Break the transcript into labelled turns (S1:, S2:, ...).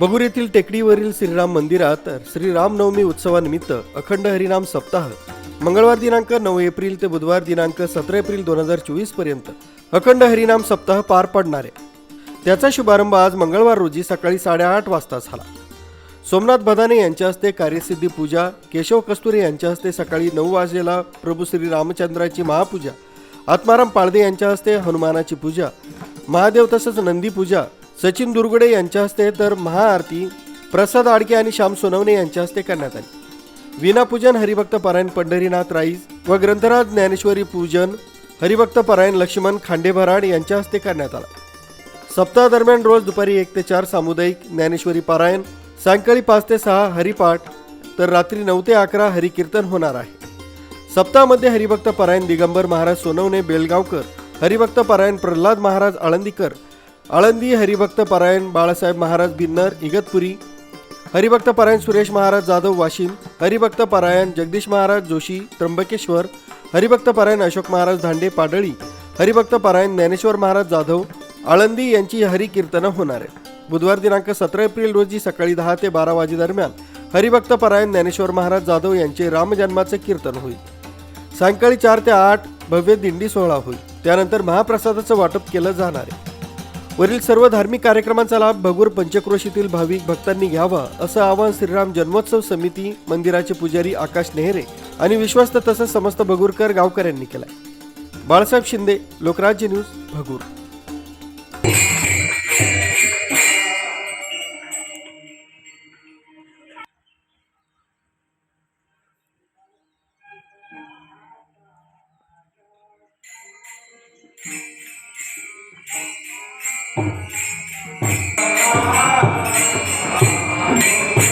S1: बगूर येथील टेकडीवरील श्रीराम मंदिरात श्रीरामनवमी उत्सवानिमित्त अखंड हरिनाम सप्ताह मंगळवार दिनांक नऊ एप्रिल ते बुधवार दिनांक सतरा एप्रिल दोन हजार चोवीसपर्यंत अखंड हरिनाम सप्ताह पार पडणार आहे. त्याचा शुभारंभ आज मंगळवार रोजी सकाळी साडेआठ वाजता झाला. सोमनाथ बदाने यांच्या हस्ते कार्यसिद्धी पूजा केशव कस्तुरे यांच्या हस्ते सकाळी नऊ वाजेला प्रभू श्री रामचंद्राची महापूजा आत्माराम पाळदे यांच्या हस्ते हनुमानाची पूजा महादेव तसंच नंदी पूजा सचिन दुर्गडे यांच्या हस्ते तर महाआरती प्रसाद आडके आणि श्याम सोनवणे यांच्या हस्ते करण्यात आली. विनापूजन हरिभक्त पारायण पंढरीनाथ राईज व ग्रंथराज ज्ञानेश्वरी पूजन हरिभक्त पारायण लक्ष्मण खांडेभराड यांच्या हस्ते करण्यात आला. सप्ताहादरम्यान रोज दुपारी एक ते चार सामुदायिक ज्ञानेश्वरी पारायण सायंकाळी पाच ते सहा हरिपाठ तर रात्री नऊ ते अकरा हरिकीर्तन होणार आहे. सप्ताहामध्ये हरिभक्त पारायण दिगंबर महाराज सोनवणे बेलगावकर हरिभक्त पारायण प्रल्हाद महाराज आळंदीकर आळंदी हरिभक्त परायण बाळासाहेब महाराज बिन्नर इगतपुरी. हरिभक्त परायण सुरेश महाराज जाधव वाशिम. हरिभक्त परायण जगदीश महाराज जोशी त्र्यंबकेश्वर. हरिभक्त परायण अशोक महाराज धांडे पाडळी. हरिभक्त परायण ज्ञानेश्वर महाराज जाधव. आळंदी यांची हरिकीर्तनं होणार आहे बुधवार दिनांक सतरा एप्रिल रोजी सकाळी दहा ते बारा वाजेदरम्यान हरिभक्त परायण ज्ञानेश्वर महाराज जाधव यांचे रामजन्माचे कीर्तन होईल. सायंकाळी चार ते आठ भव्य दिंडी सोहळा होईल. त्यानंतर महाप्रसादाचं वाटप केलं जाणार आहे. वरील सर्व धार्मिक कार्यक्रमांचा लाभ भगूर पंचक्रोशीतील भाविक भक्तांनी घ्यावा असं आवाहन श्रीराम जन्मोत्सव समिती मंदिराचे पुजारी आकाश नेहरे आणि विश्वस्त तसंच समस्त भगूरकर गावकऱ्यांनी केलंय. Balasaheb Shinde Lokrajya news Bhagur. Oh, my